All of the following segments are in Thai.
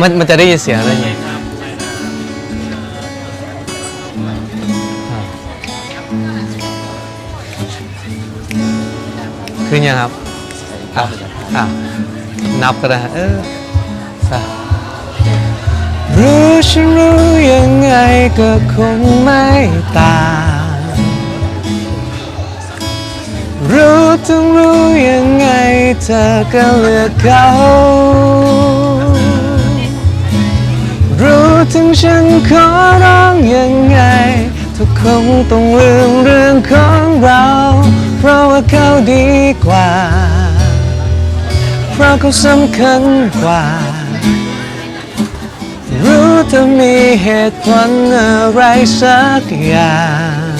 มันมันจะได้ยินเสียงอะไรอย่างงี้ขึ้นยังครับอะอะนับก็ได้เอออะรู้ฉันรู้ยังไงก็คงไม่ต่างรู้ถึงรู้ยังไงเธอก็เลือกเขา ถึงฉันขอร้องยังไง ทุกคงต้องลืมเรื่องของเรา เพราะว่าเขาดีกว่า เพราะเขาสำคัญกว่า รู้ถ้ามีเหตุผลอะไรสักอย่าง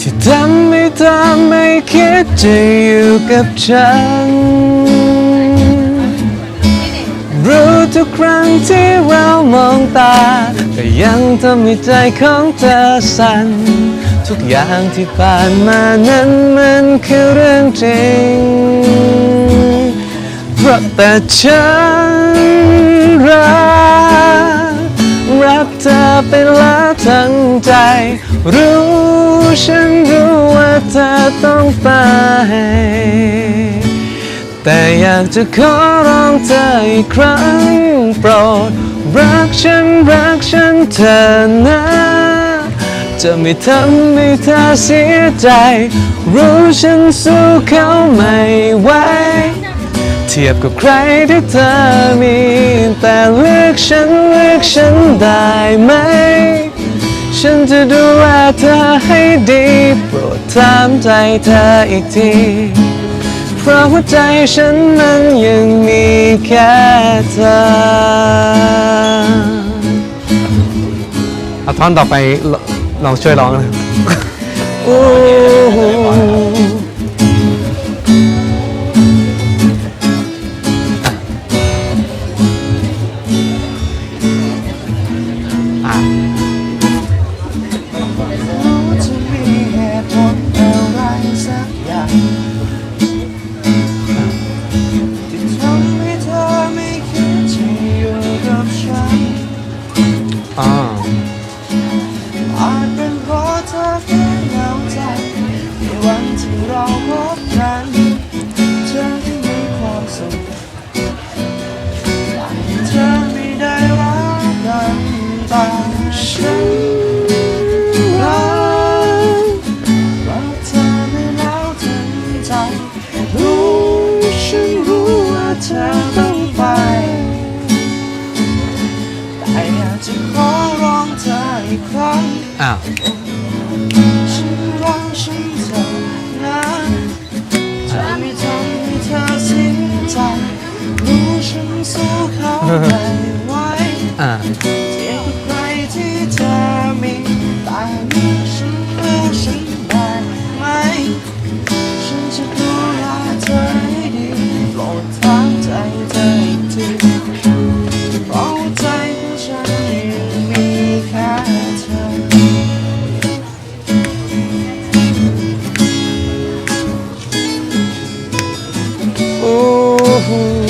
ที่ทำให้เธอไม่คิดจะอยู่กับฉัน รู้ทุกครั้งที่เรามองตาก็ยังทำให้ใจของเธอสั่น ทุกอย่างที่ผ่านมานั้นมันคือเรื่องจริงเพราะแต่ฉันรักรักเธอไปแล้วทั้งใจ รู้ฉันรู้ว่าเธอต้องไป แต่อยากจะขอร้องเธออีกครั้งโปรดรักฉันรักฉันเธอนะ จะไม่ทำให้เธอเสียใจ รู้ฉันสู้เขาไม่ไหวเทียบกับใครที่เธอมี แต่เลือกฉันเลือกฉันได้ไหม ฉันจะดูแลเธอให้ดี โปรดถามใจเธออีกที เพราะหัวใจฉันนั้นยังมีแค่เธอเอาท่อนต่อไปลลองช่วยร้องนะโอ้โหอะ เราพบกันเธอที่มีความสุขแต่เธอไม่ได้รักกันตามฉันรักรักเธอไม่แล้วถึงใจรู้ฉันรู้ว่าเธอต้องไป แต่อยากจะขอร้องเธออีกครั้งอ้าว สู้เขาไม่ไหวอ่าเทียบกับใครที่เธอมีแต่เลือฉันเลือฉันได้ไหมฉันจะดูแลเธอให้ดีโปรดถามใจเธออีกทีเพราะหัวใจของฉันยังมีแค่เธอโอ้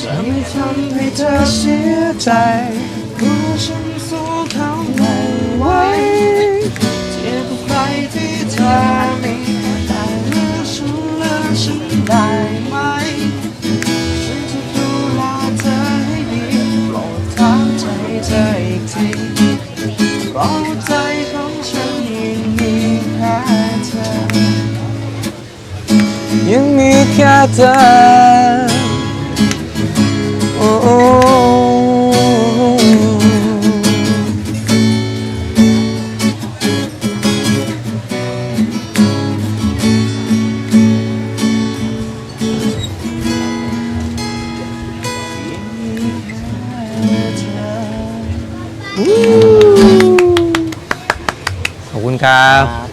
จะไม่ทำให้เธอเสียใจรู้ฉันสู้เขาไม่ไหวเทียบกับใครที่เธอมีแต่เลือกฉันเลือกฉันได้ไหมฉันจะดูแลเธอให้ดีโปรดถามใจเธออีกทีเพราะใจของฉันยังมีแค่เธอยังมีแค่เธอ ขอบคุณครับ